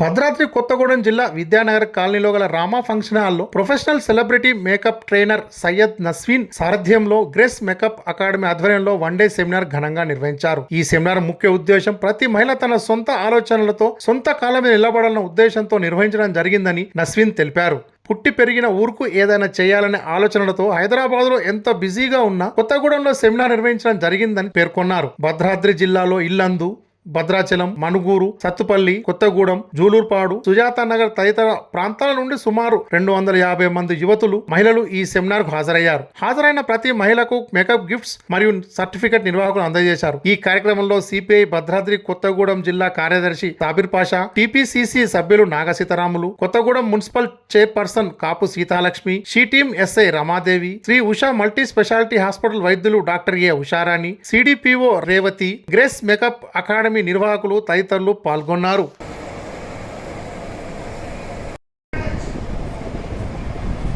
భద్రాద్రి కొత్తగూడెం జిల్లా విద్యానగర్ కాలనీలో గల రామా ఫంక్షన్ హాల్లో professional celebrity makeup trainer Syed Nasveen సారథ్యంలో గ్రేస్ మేకప్ అకాడమీ ఆధ్వర్యంలో వన్ డే సెమినార్ ఘనంగా నిర్వహించారు. ఈ సెమినార్ ముఖ్య ఉద్దేశం ప్రతి మహిళ తన సొంత ఆలోచనలతో సొంత కాలం మీద నిలబడాలన్న ఉద్దేశంతో నిర్వహించడం జరిగిందని నస్వీన్ తెలిపారు. పుట్టి పెరిగిన ఊరుకు ఏదైనా చేయాలనే ఆలోచనలతో హైదరాబాద్లో ఎంత బిజీగా ఉన్నా కొత్తగూడెంలో సెమినార్ నిర్వహించడం జరిగిందని పేర్కొన్నారు. భద్రాద్రి జిల్లాలో ఇల్లందు భద్రాచలం మనుగూరు సత్తుపల్లి కొత్తగూడెం జూలూర్పాడు సుజాత నగర్ తదితర ప్రాంతాల నుండి సుమారు రెండు వందల యాభై మంది యువతులు మహిళలు ఈ సెమినార్కు హాజరయ్యారు. హాజరైన ప్రతి మహిళకు మేకప్ గిఫ్ట్స్ మరియు సర్టిఫికెట్ నిర్వాహకులు అందజేశారు. ఈ కార్యక్రమంలో సిపిఐ భద్రాద్రి కొత్తగూడెం జిల్లా కార్యదర్శి సాబిర్ పాషా టిపిసిసి సభ్యులు Nagasitaramulu Kothagudem municipal chairperson Kapu Seethalakshmi she team SI Ramadevi Shri Usha multi speciality hospital వైద్యులు doctor A Usharani CDPO Revathi Grace makeup academy నిర్వాహకులు తదితరులు పాల్గొన్నారు.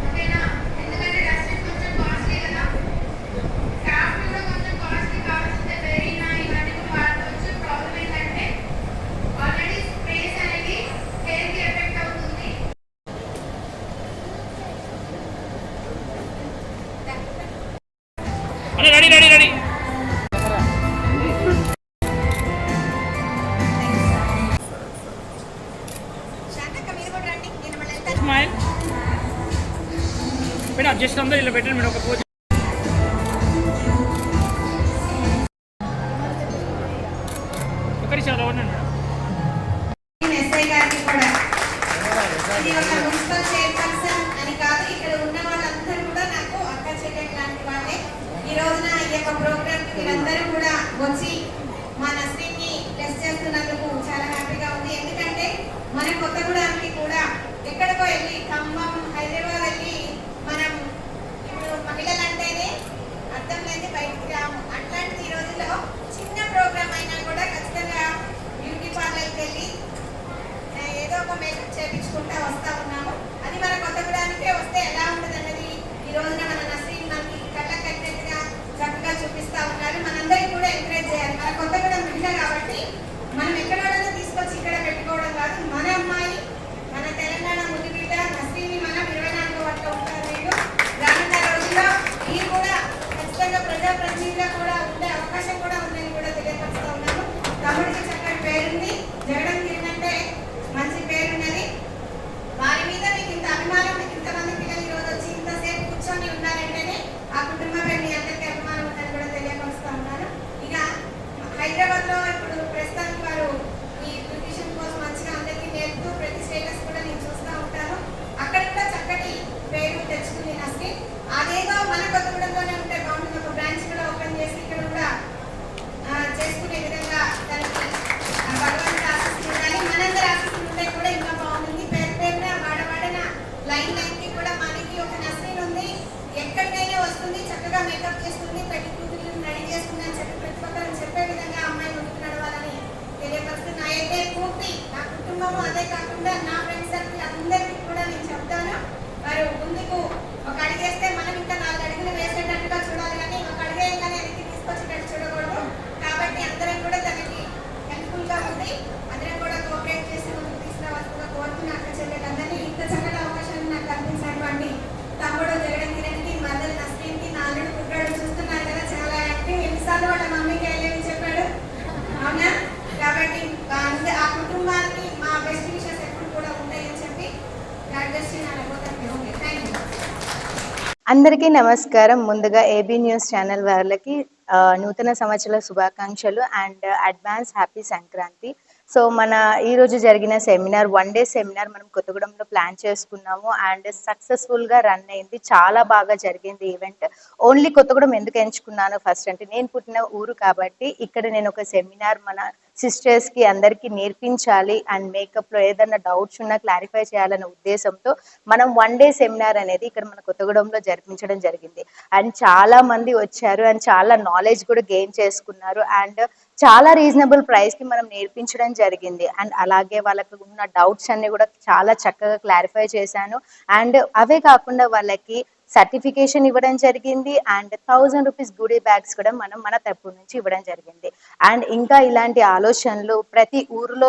ఓకేనా ఎందుకంటే డస్టింగ్ మేడం జస్ట్ అందరూ ఇలా పెట్టండి మేడం ఒక పోజ్ ఒకరి చాలా ఉండండి మేడం. ఇది ఒక మున్సిపల్ చైర్పర్సన్ అని కాదు ఇక్కడ ఉన్న వాళ్ళందరూ కూడా నాకు అక్క చెల్లెలు లాంటి వాళ్ళే. ఈ రోజున ఈ యొక్క ప్రోగ్రామ్ మీరందరూ కూడా వచ్చి మా నస్రీన్ని టెస్ట్ చేస్తున్నందుకు చాలా హ్యాపీగా ఉంది ఎందుకంటే మన కొత్తగూడానికి కూడా ఎక్కడికో వెళ్ళి ఖమ్మం హైదరాబాద్ వెళ్ళి మనం ఇప్పుడు మహిళలు అంటేనే అర్థం లేని బయటికి రాము అట్లాంటిది ఈ రోజుల్లో చిన్న ప్రోగ్రామ్ అయినా కూడా ఖచ్చితంగా బ్యూటీ పార్లర్కి వెళ్ళి ఆ, ఏదో ఒక మేకప్ చేపించుకుంటా వస్తా ఉన్నాము అది మన కొత్తగూడానికే వస్తే ఎలా ఉంటుంది అన్నది ఈ రోజున మన నసీం మనకి కళ్ళకు కట్టినట్టుగా చక్కగా చూపిస్తా ఉన్నారు మనందరికీ కూడా ఎంకరేజ్ చేయాలి మన కొత్తగూడెం కాబట్టి మనం ఎక్కడ స్టేటస్ కూడా నేను చూస్తూ ఉంటాను అక్కడ కూడా చక్కటి పేరు తెచ్చుకుంది నస్కి అదేదో మన అందరికీ నమస్కారం. ముందుగా ఏబీ న్యూస్ ఛానల్ వాళ్ళకి నూతన సంవత్సర శుభాకాంక్షలు and advance happy Sankranti. So మన ఈ రోజు జరిగిన సెమినార్ వన్ డే సెమినార్ మనం కొత్తగూడెంలో ప్లాన్ చేసుకున్నాము. అండ్ సక్సెస్ఫుల్గా రన్ అయింది. చాలా బాగా జరిగింది ఈవెంట్ ఓన్లీ కొత్తగూడెం ఎందుకు ఎంచుకున్నాను ఫస్ట్ అంటే నేను పుట్టిన ఊరు కాబట్టి ఇక్కడ నేను ఒక సెమినార్ మన సిస్టర్స్కి అందరికి నేర్పించాలి అండ్ మేకప్లో ఏదైనా డౌట్స్ ఉన్నా క్లారిఫై చేయాలనే ఉద్దేశంతో మనం వన్ డే సెమినార్ అనేది ఇక్కడ మన కొత్తగూడెంలో జరిపించడం జరిగింది. అండ్ చాలా మంది వచ్చారు అండ్ చాలా నాలెడ్జ్ కూడా గెయిన్ చేసుకున్నారు. అండ్ చాలా రీజనబుల్ ప్రైస్కి మనం నేర్పించడం జరిగింది. అండ్ అలాగే వాళ్ళకి ఉన్న డౌట్స్ అన్ని కూడా చాలా చక్కగా క్లారిఫై చేశాను. అండ్ అవే కాకుండా వాళ్ళకి సర్టిఫికేషన్ ఇవ్వడం జరిగింది and thousand rupees goodie bags కూడా మనం మన తరపు నుంచి ఇవ్వడం జరిగింది. అండ్ ఇంకా ఇలాంటి ఆలోచనలు ప్రతి ఊరిలో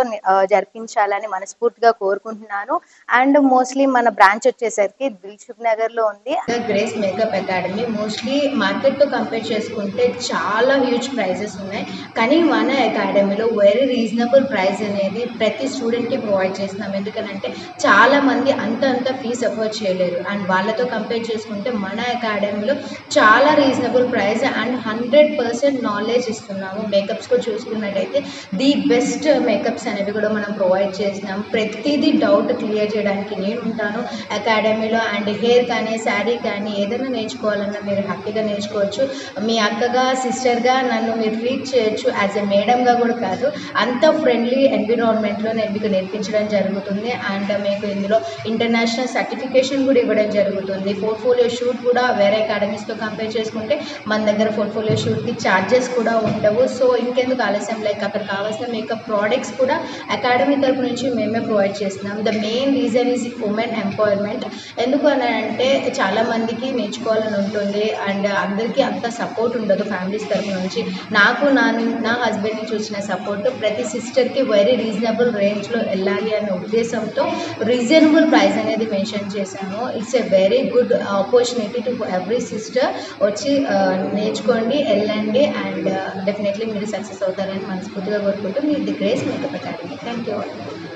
జరిపించాలని మనస్ఫూర్తిగా కోరుకుంటున్నాను. అండ్ మోస్ట్లీ మన బ్రాంచ్ వచ్చేసరికి దిల్సుఖ్ నగర్లో ఉంది. గ్రేస్ మేకప్ అకాడమీ మోస్ట్లీ మార్కెట్తో కంపేర్ చేసుకుంటే చాలా హ్యూజ్ ప్రైజెస్ ఉన్నాయి. కానీ మన అకాడమీలో వెరీ రీజనబుల్ ప్రైస్ అనేది ప్రతి స్టూడెంట్కి ప్రొవైడ్ చేస్తున్నాం. ఎందుకంటే చాలా మంది అంత అంత ఫీజ్ అఫోర్డ్ చేయలేరు. అండ్ వాళ్ళతో కంపేర్ చేసుకుంటే మన అకాడమీలో చాలా reasonable price and hundred percent knowledge ఇస్తున్నాము. మేకప్స్ కూడా చూసుకున్నట్టయితే ది బెస్ట్ మేకప్స్ అనేవి కూడా మనం ప్రొవైడ్ చేసినాం. ప్రతిదీ డౌట్ క్లియర్ చేయడానికి నేను ఉంటాను. అకాడమీలో అండ్ హెయిర్ కానీ శారీ కానీ ఏదైనా నేర్చుకోవాలన్నా మీరు హ్యాపీగా నేర్చుకోవచ్చు. మీ అక్కగా సిస్టర్గా నన్ను మీరు ట్రీట్ చేయొచ్చు యాజ్ ఎ మేడంగా కూడా కాదు. అంత ఫ్రెండ్లీ ఎన్విరాన్మెంట్లో నేను మీకు నేర్పించడం జరుగుతుంది. అండ్ మీకు ఇందులో ఇంటర్నేషనల్ సర్టిఫికేషన్ కూడా ఇవ్వడం జరుగుతుంది. పోర్ట్ఫోలియో షూట్ కూడా వేరే అకాడమీస్తో కంపేర్ చేసుకుంటే మన దగ్గర పోర్ట్ఫోలియో షూట్కి ఛార్జెస్ కూడా ఉండవు. సో ఇంకెందుకు ఆలస్యం? లైక్ అక్కడ కావాల్సిన మేకప్ ప్రోడక్ట్స్ కూడా అకాడమీ తరపు నుంచి మేమే ప్రొవైడ్ చేస్తున్నాం. The main reason is women empowerment ఎందుకు అని అంటే చాలామందికి నేర్చుకోవాలని ఉంటుంది. అండ్ అందరికీ అంత సపోర్ట్ ఉండదు ఫ్యామిలీస్ తరపు నుంచి. నాకు నా నా హస్బెండ్ని చూసిన సపోర్ట్ ప్రతి సిస్టర్కి వెరీ రీజనబుల్ రేంజ్లో వెళ్ళాలి అనే ఉద్దేశంతో రీజనబుల్ ప్రైస్ అనేది మెన్షన్ చేశాము it's a very good opportunity to every sister వచ్చి నేర్చుకోండి వెళ్ళండి అండ్ డెఫినెట్లీ మీరు సక్సెస్ అవుతారని మనస్ఫూర్తిగా కోరుకుంటూ మీ the grace makeup academy thank you